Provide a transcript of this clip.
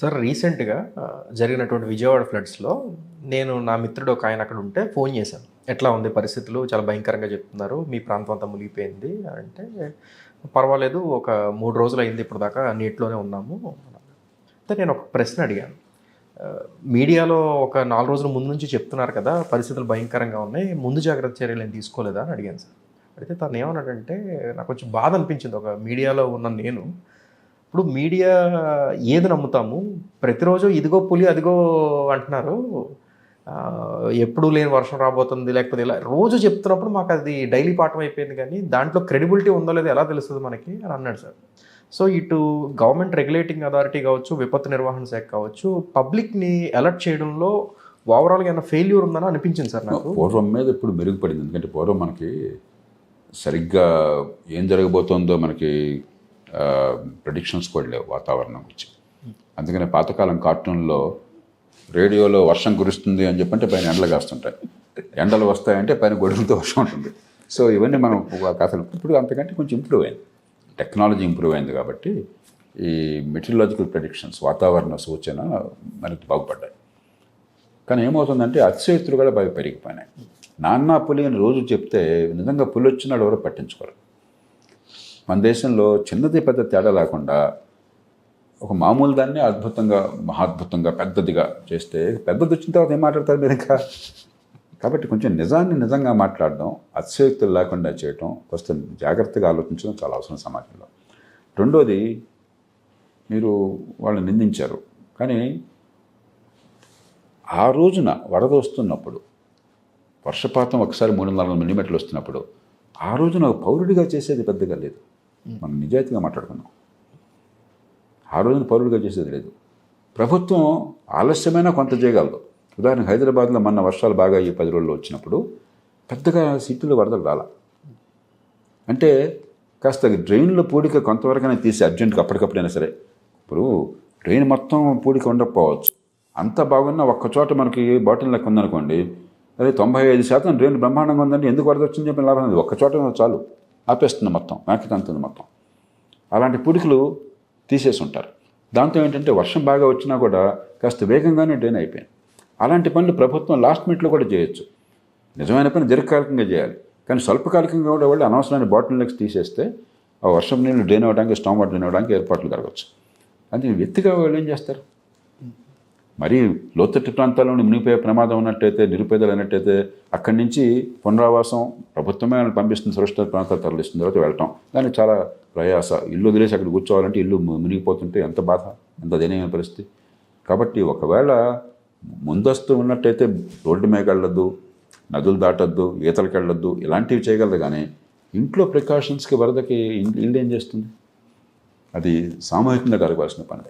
Sir రీసెంట్గా జరిగినటువంటి విజయవాడ ఫ్లడ్స్లో నేను నా మిత్రుడు ఒక ఆయన అక్కడ ఉంటే ఫోన్ చేశాను. ఎట్లా ఉంది పరిస్థితులు? చాలా భయంకరంగా చెప్తున్నారు. మీ ప్రాంతం అంతా మునిగిపోయింది అంటే పర్వాలేదు ఒక మూడు రోజులు అయింది ఇప్పుడు దాకా నీటిలోనే ఉన్నాము. అయితే నేను ఒక ప్రశ్న అడిగాను. మీడియాలో ఒక నాలుగు రోజుల ముందు నుంచి చెప్తున్నారు కదా పరిస్థితులు భయంకరంగా ఉన్నాయి ముందు జాగ్రత్త చర్యలు నేను తీసుకోలేదా అని అడిగాను సార్. అడిగితే తను ఏమన్నాడంటే నాకు కొంచెం బాధ అనిపించింది. ఒక మీడియాలో ఉన్న నేను ఇప్పుడు మీడియా ఏది నమ్ముతాము? ప్రతిరోజు ఇదిగో పులి అదిగో అంటున్నారు. ఎప్పుడు లేని వర్షం రాబోతుంది లేకపోతే ఇలా రోజు చెప్తున్నప్పుడు మాకు అది డైలీ పాఠం అయిపోయింది కానీ దాంట్లో క్రెడిబిలిటీ ఉందో లేదో ఎలా తెలుస్తుంది మనకి అని అన్నాడు సార్. సో ఇటు గవర్నమెంట్ రెగ్యులేటింగ్ అథారిటీ కావచ్చు విపత్తు నిర్వహణ శాఖ కావచ్చు పబ్లిక్ని అలర్ట్ చేయడంలో ఓవరాల్గా ఏమైనా ఫెయిల్యూర్ ఉందని అనిపించింది సార్ నాకు? పూర్వం మీద ఇప్పుడు మెరుగుపడింది. ఎందుకంటే పూర్వం మనకి సరిగ్గా ఏం జరగబోతోందో మనకి ప్రిడిక్షన్స్ కూడా లేవు వాతావరణం గురించి. అందుకనే పాతకాలం కార్టూన్లో రేడియోలో వర్షం కురుస్తుంది అని చెప్పంటే పైన ఎండలు కాస్తుంటాయి. ఎండలు వస్తాయంటే పైన గొడుగులతో వర్షం ఉంటుంది. సో ఇవన్నీ మనం కథలు ఇప్పుడు అంతకంటే కొంచెం ఇంప్రూవ్ అయింది. టెక్నాలజీ ఇంప్రూవ్ అయింది కాబట్టి ఈ మెటీరియలాజికల్ ప్రెడిక్షన్స్ వాతావరణ సూచన మనకి బాగుపడ్డాయి. కానీ ఏమవుతుందంటే అతిశయత్తులు కూడా బాగా పెరిగిపోయినాయి. నాన్న పులి అని రోజు చెప్తే నిజంగా పులి వచ్చినాడు ఎవరో పట్టించుకోరు. మన దేశంలో చిన్నది పెద్ద తేడా లేకుండా ఒక మామూలు దాన్ని అద్భుతంగా మహాద్భుతంగా పెద్దదిగా చేస్తే పెద్దది వచ్చిన తర్వాత ఏం మాట్లాడతారు మీరు ఇంకా? కాబట్టి కొంచెం నిజాన్ని నిజంగా మాట్లాడడం అతిశయోక్తులు లేకుండా చేయటం కొంచెం జాగ్రత్తగా ఆలోచించడం చాలా అవసరం సమాజంలో. రెండోది మీరు వాళ్ళని నిందించారు. కానీ ఆ రోజున వరద వస్తున్నప్పుడు వర్షపాతం ఒకసారి మూడు వందల మిల్లీమీటర్లు వస్తున్నప్పుడు ఆ రోజున ఒక పౌరుడిగా చేసేది పెద్దగా లేదు. మనం నిజాయితీగా మాట్లాడుకున్నాం. ఆ రోజున పౌరుడిగా చేసేది లేదు. ప్రభుత్వం ఆలస్యమైన కొంత చేయగలదు. ఉదాహరణకు హైదరాబాద్లో మొన్న వర్షాలు బాగా ఈ పది రోజుల్లో వచ్చినప్పుడు పెద్దగా సిటీలో వరదలు రాల. అంటే కాస్త డ్రైన్లో పూడిక కొంతవరకైనా తీసి అర్జెంట్గా అప్పటికప్పుడైనా సరే ఇప్పుడు డ్రైన్ మొత్తం పూడిక ఉండకపోవచ్చు. అంత బాగున్నా ఒక్క చోట మనకి బాటిల్ లెక్క ఉందనుకోండి అదే తొంభై ఐదు శాతం డ్రైన్ బ్రహ్మాండంగా ఉందండి ఎందుకు వరద వచ్చింది చెప్పిన లాభం లేదు. ఒక్క చోట ఉన్న చాలు. ఆపేస్తుంది మొత్తం వెనక్కి తంతుంది మొత్తం. అలాంటి పురుకులు తీసేసి ఉంటారు దాంతో ఏంటంటే వర్షం బాగా వచ్చినా కూడా కాస్త వేగంగానే డ్రైన్ అయిపోయింది అలాంటి పనులు ప్రభుత్వం లాస్ట్ మినిట్లో కూడా చేయొచ్చు. నిజమైన పని దీర్ఘకాలికంగా చేయాలి. కానీ స్వల్పకాలికంగా కూడా వాళ్ళు అనవసరమైన బాటిల్ నెక్స్ తీసేస్తే ఆ వర్షం నీళ్ళు డ్రైన్ అవ్వడానికి స్టామ్ వాటర్ డ్రైన్ అవ్వడానికి ఏర్పాట్లు జరగవచ్చు. అది వ్యక్తిగా వాళ్ళు ఏం చేస్తారు? మరి లోతట్టు ప్రాంతాల్లో మునిగిపోయే ప్రమాదం ఉన్నట్టయితే నిరుపేదలు అన్నట్టయితే అక్కడి నుంచి పునరావాసం ప్రభుత్వమే వాళ్ళని పంపిస్తుంది సురక్షిత ప్రాంతాలు తరలిస్తుంది తర్వాత వెళ్ళటం. కానీ చాలా ప్రయాస. ఇల్లు వదిలేసి అక్కడ కూర్చోవాలంటే ఇల్లు మునిగిపోతుంటే ఎంత బాధ ఎంత దయనీయమైన పరిస్థితి. కాబట్టి ఒకవేళ ముందస్తు ఉన్నట్టయితే రోడ్డు మీద వెళ్ళొద్దు నదులు దాటొద్దు ఈతలకు వెళ్ళొద్దు ఇలాంటివి చేయగలదు కానీ ఇంట్లో ప్రికాషన్స్కి వరదకి ఇల్లు ఏం చేస్తుంది? అది సామూహికంగా జరగవలసిన పని.